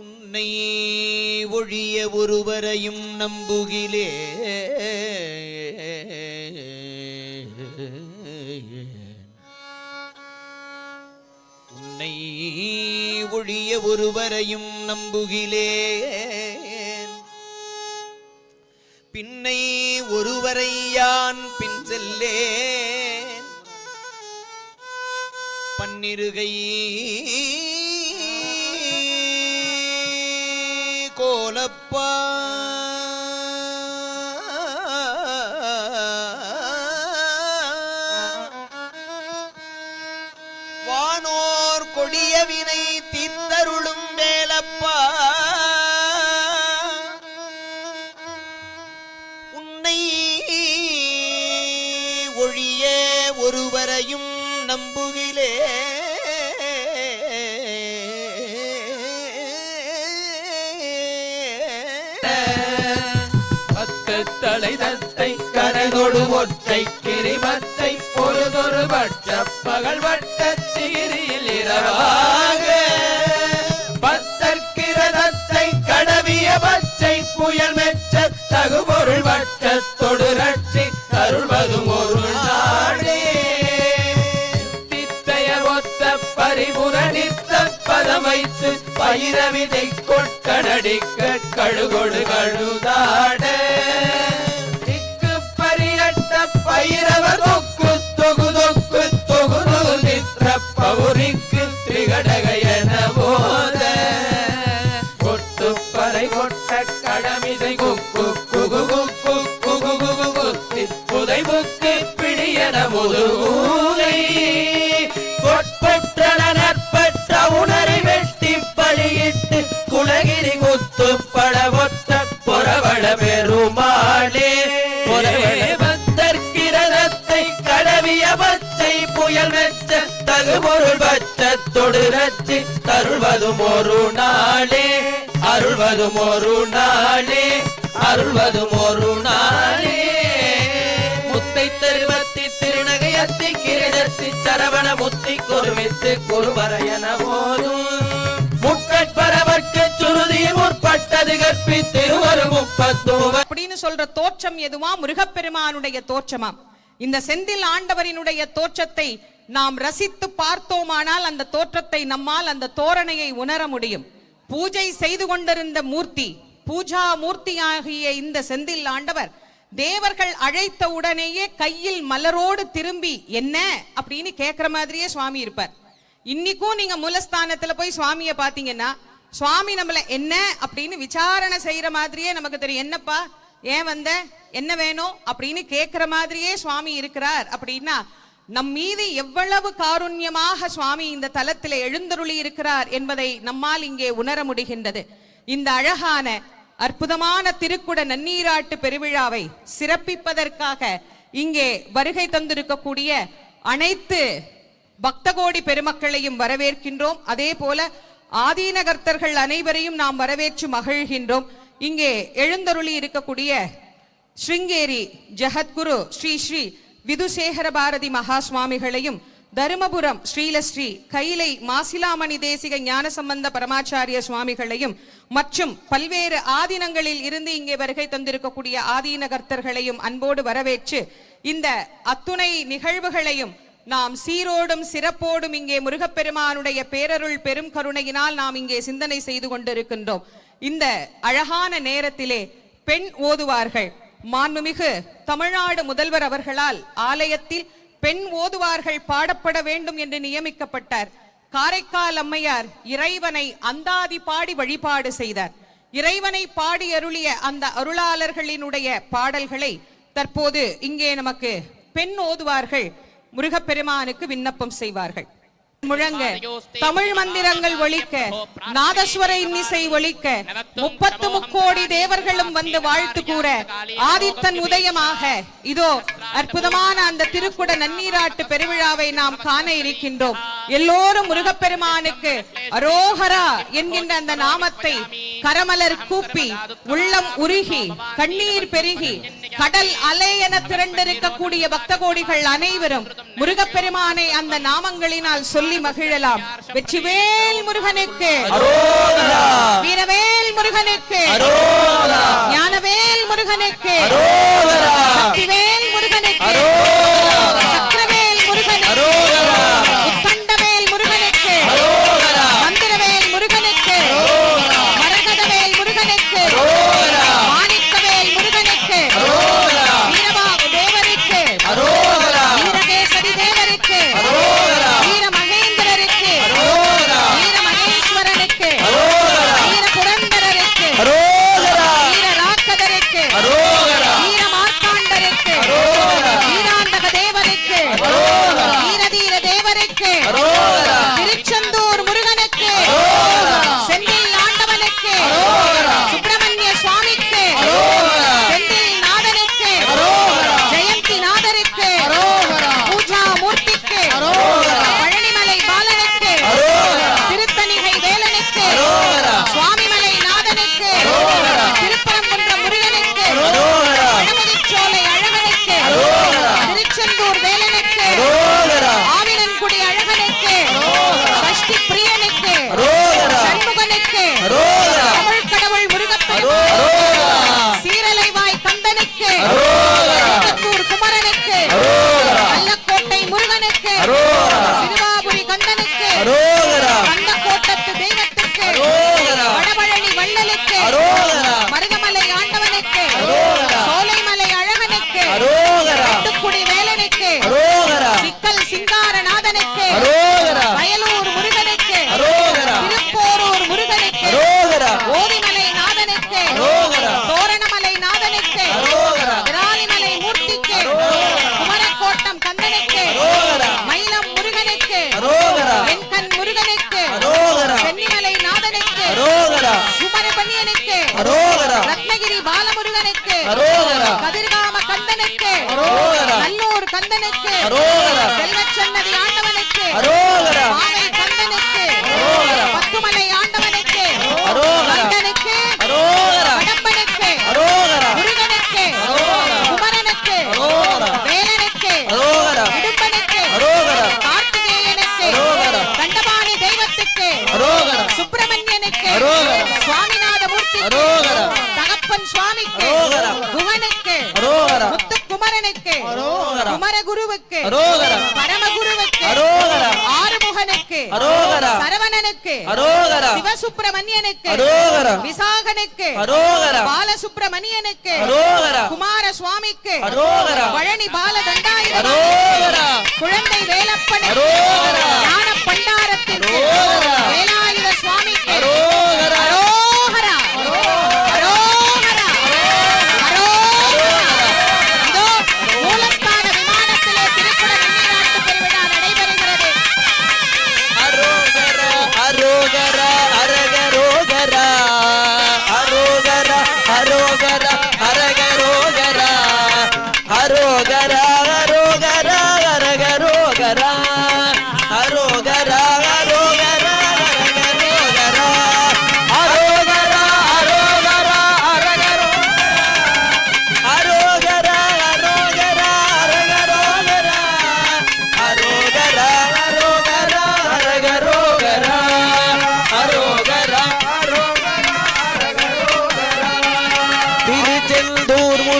உன்னை ஒழிய ஒருவரையும் நம்புகிலே உன்னை ஒழிய ஒருவரையும் நம்புகிலே பின்னை ஒருவரை யான் பின் செல்லேன்? பன்னிருகை கோலப்பா வானோர் கொடிய வினை தீர்த்தருளும் வேலப்பா. உன்னை ஒழிய ஒருவரையும் நம்பு தலை தத்தை கரைதொடு ஒற்றை கிரிமத்தை பொழுதொரு வட்ட பகல் வட்ட தீரியில் இரவாக. பத்தற்கிரதத்தை கடவிய பச்சை புயல் மெச்ச தகுபொருள் வட்ட தொடு ரட்சி தருள்வதும் ஒரு நாடே. தித்தைய ஒத்த பரிபுர நித்த பதம் வைத்து பயிரவிதை கொட்கடடிக்க கழுகொடு கழுதாட. புக்கு முதுகூலை கொட்பெற்றன நற்பெற்ற உணரை வெட்டி பழியிட்டு குலகிரி குத்து படவொத்த பொறவள பெருமாளே. பொறவள கடவிய பச்சை புயல் வெச்ச தகுபொருள் பச்ச ரச்சி தருள்வதும் ஒரு நாளே. அருள்வதும் ஒரு நாளே. அருள்வதும் ஒரு நாளே. திருநகையத்தி கிரீடத்தி சரவண புத்தி குருமித்து குருவரையன போதும். முக்கட்பரவர்க்கு முற்பட்டது கற்பி திருவரு அப்படின்னு சொல்ற தோற்றம் எதுவா முருகப்பெருமானுடைய இந்த செந்தில் ஆண்டவரினுடைய தோற்றத்தை நாம் ரசித்து பார்த்தோமானால் அந்த தோற்றத்தை நம்மால் அந்த தோரணையை உணர முடியும். பூஜை செய்து கொண்டிருந்த மூர்த்தி பூஜா மூர்த்தியாகிய இந்த செந்தில் ஆண்டவர் தேவர்கள் அழைத்த உடனேயே கையில் மலரோடு திரும்பி என்ன? அப்படின்னு கேட்குற மாதிரியே சுவாமி இருப்பார். இன்னைக்கும் நீங்க மூலஸ்தானத்துல போய் சுவாமியை பார்த்தீங்கன்னா சுவாமி நம்மள என்ன? அப்படின்னு விசாரணை செய்யற மாதிரியே நமக்கு தெரியும். என்னப்பா? ஏன் வந்த? என்ன வேணும்? அப்படின்னு கேக்குற மாதிரியே சுவாமி இருக்கிறார். அப்படின்னா நம் மீது எவ்வளவு காருண்யமாக சுவாமி இந்த தலத்தில் எழுந்தருளி இருக்கிறார் என்பதை நம்மால் இங்கே உணர முடிகின்றது. இந்த அழகான அற்புதமான திருக்குட நன்னீராட்டு பெருவிழாவை சிறப்பிப்பதற்காக இங்கே வருகை தந்திருக்கக்கூடிய அனைத்து பக்தகோடி பெருமக்களையும் வரவேற்கின்றோம். அதே போல ஆதீனகர்த்தர்கள் அனைவரையும் நாம் வரவேற்று மகிழ்கின்றோம். இங்கே எழுந்தருளி இருக்கக்கூடிய ஸ்ருங்கேரி ஜெகத்குரு ஸ்ரீ ஸ்ரீ விதுசேகர பாரதி மகா சுவாமிகளையும் தருமபுரம் ஸ்ரீலஸ்ரீ கைலை மாசிலாமணி தேசிக ஞானசம்பந்த பரமாச்சாரிய சுவாமிகளையும் மற்றும் பல்வேறு ஆதீனங்களில் இருந்து இங்கே வருகை தந்திருக்கக்கூடிய ஆதீனகர்த்தர்களையும் அன்போடு வரவேற்று இந்த அத்துணை நிகழ்வுகளையும் நாம் சீரோடும் சிறப்போடும் இங்கே முருகப்பெருமானுடைய பேரருள் பெரும் கருணையினால் நாம் இங்கே சிந்தனை செய்து கொண்டிருக்கின்றோம். இந்த அழகான நேரத்திலே பெண் ஓதுவார்கள். மாண்புமிகு தமிழ்நாடு முதல்வர் அவர்களால் ஆலயத்தில் பெண் ஓதுவார்கள் பாடப்பட வேண்டும் என்று நியமிக்கப்பட்டார். காரைக்கால் அம்மையார் இறைவனை அந்தாதி பாடி வழிபாடு செய்தார். இறைவனை பாடி அருளிய அந்த அருளாளர்களினுடைய பாடல்களை தற்போது இங்கே நமக்கு பெண் ஓதுவார்கள் முருகப்பெருமானுக்கு விண்ணப்பம் செய்வார்கள். முழங்க. தமிழ் மந்திரங்கள் ஒழிக்க நாதஸ்வர இன்னிசை ஒழிக்க முப்பத்து முக்கோடி தேவர்களும் வந்து வாழ்த்து கூற ஆதித்தன் உதயமாக. இதோ அற்புதமான அந்த திருக்குட நன்னீராட்டு பெருவிழாவை நாம் காண இருக்கின்றோம். எல்லோரும் முருகப்பெருமானுக்கு அரோகரா என்கின்ற அந்த நாமத்தை கரமலர் கூப்பி உள்ளம் உருகி கண்ணீர் பெருகி கடல் அலை என திரண்டிருக்கக்கூடிய பக்த கோடிகள் அனைவரும் முருகப்பெருமானை அந்த நாமங்களினால் சொல்ல சொல்லி மகிழலாம். வெற்றிவேல் முருகனுக்கு. வீரவேல் முருகனுக்கு. ஞானவேல் முருகனுக்கு. அரோகரா ரத்னகிரி பாலமுருகனுக்கு. அரோகரா கதிர்காம கந்தனுக்கு. அரோகரா நல்லூர் கந்தனுக்கு. அரோகரா செல்வச்சன்னதி ஆண்டவனுக்கு. அரோகரா தகப்பன் சுவாமிக்கு குமனுக்கு முத்துக்குமரனுக்கு குமரகுருவுக்கு பரமகுருவுக்கு ஆறுமுகனுக்கு சரவணனுக்கு சிவசுப்பிரமணியனுக்கு விசாகனுக்கு பாலசுப்பிரமணியனுக்கு குமார சுவாமிக்கு பழனி பால தண்டாயிரம் குழந்தை வேலப்பன் ஞான பண்டாரத்திற்கு வேலாய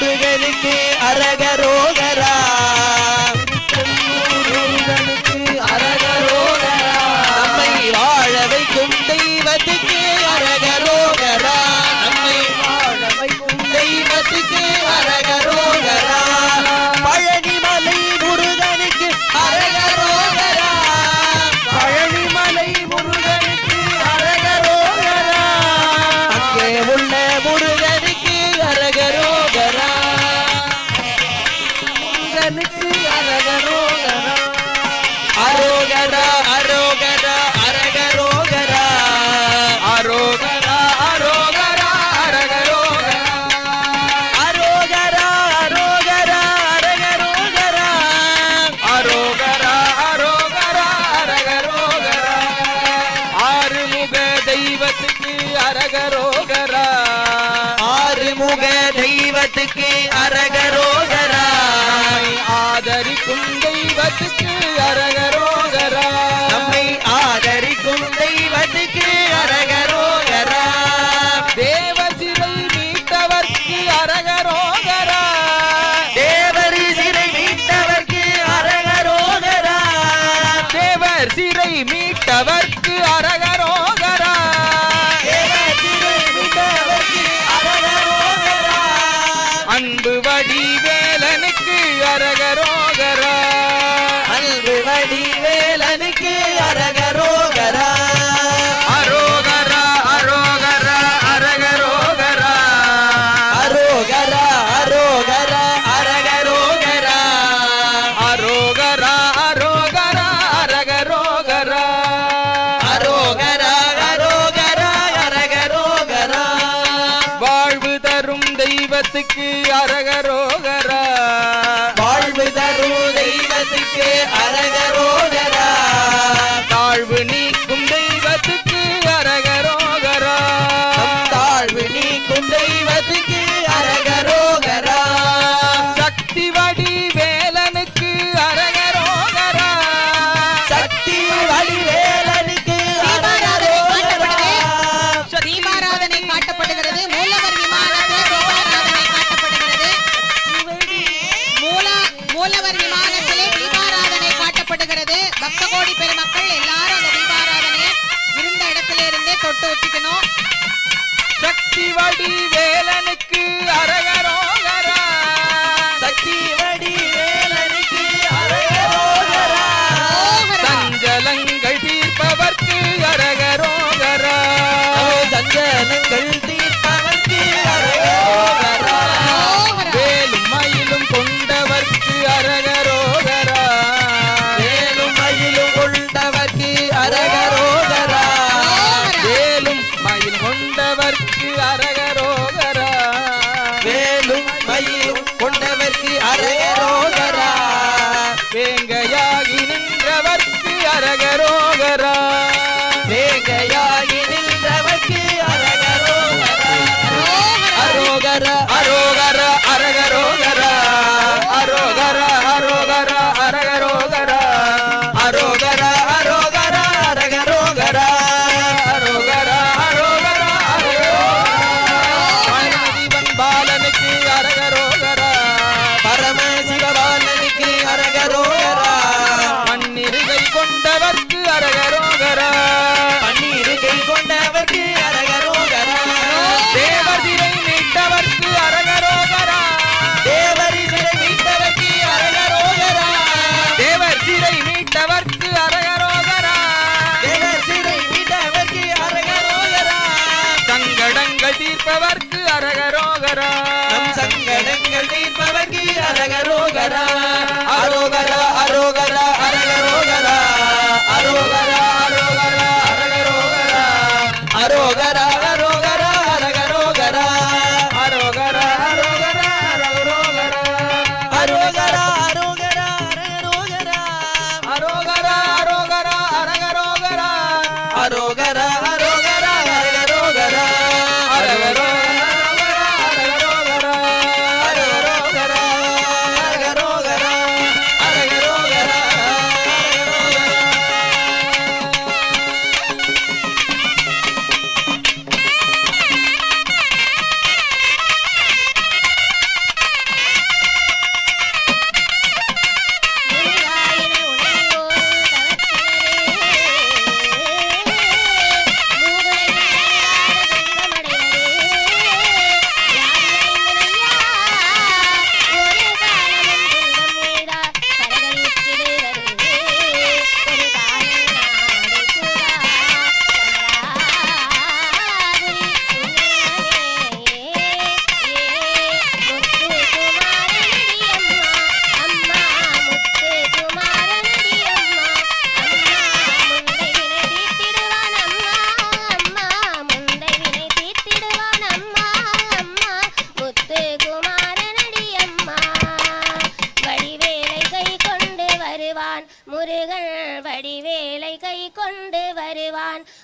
முருகே அரகரோகரா. ஆறுமுக தெய்வத்துக்கு அரக தரிக்கும் தெய்வத்துக்கு அரகரோ কি আর பக்க கோடி பெருமக்கள் எல்லாரும் அந்த தீபாராதனையை இருந்த இடத்துல இருந்தே தொட்டு வச்சுக்கணும். சக்தி வடிவே Rivera.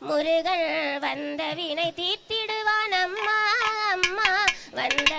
முருகன் வந்த வினை தீர்த்திடுவான் அம்மா அம்மா. வந்த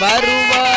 வருவார்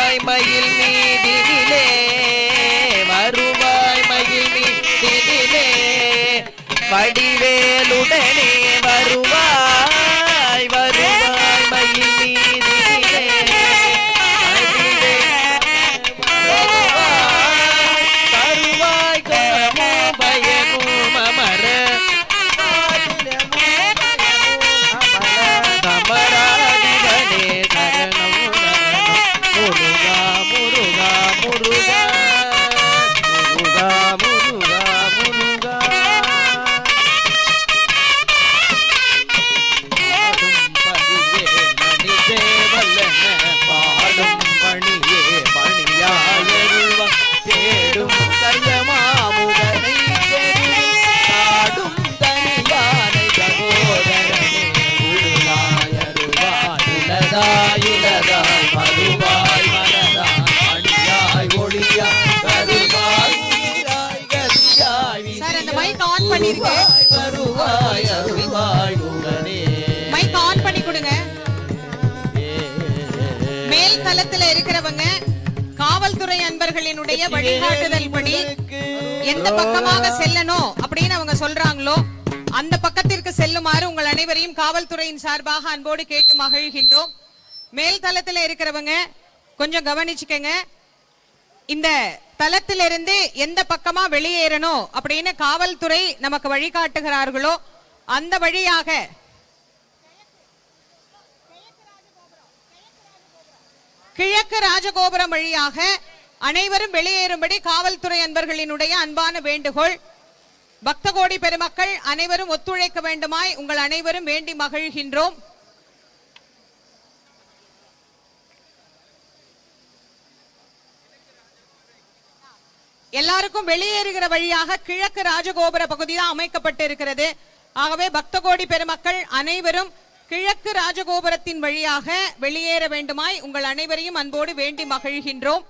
மேல் தளத்துல இருக்கிறவங்க காவல்துறை அன்பர்களினுடைய வழிகாட்டுதல் படி எந்த பக்கமாக செல்லணும் அப்படின்னு அவங்க சொல்றாங்களோ அந்த பக்கத்திற்கு செல்லுமாறு உங்கள் அனைவரையும் காவல்துறையின் சார்பாக அன்போடு கேட்டு மகிழ்கின்றோம். மேல் தளத்துல இருக்கிறவங்க கொஞ்சம் கவனிச்சுக்கங்க. இந்த தளத்திலிருந்து எந்த பக்கமா வெளியேறணும் அப்படின்னு காவல்துறை நமக்கு வழிகாட்டுகிறார்களோ அந்த வழியாக கிழக்கு ராஜகோபுரம் வழியாக அனைவரும் வெளியேறும்படி காவல்துறை அன்பர்களினுடைய அன்பான வேண்டுகோள். பக்தகோடி பெருமக்கள் அனைவரும் ஒத்துழைக்க வேண்டுமாய் உங்கள் அனைவரும் வேண்டி மகிழ்கின்றோம். எல்லாருக்கும் வெளியேறுகிற வழியாக கிழக்கு ராஜகோபுர பகுதி தான் அமைக்கப்பட்டு இருக்கிறது ஆகவே பக்த கோடி பெருமக்கள் அனைவரும் கிழக்கு ராஜகோபுரத்தின் வழியாக வெளியேற வேண்டுமாய் உங்கள் அனைவரையும் அன்போடு வேண்டி மகிழ்கின்றோம்.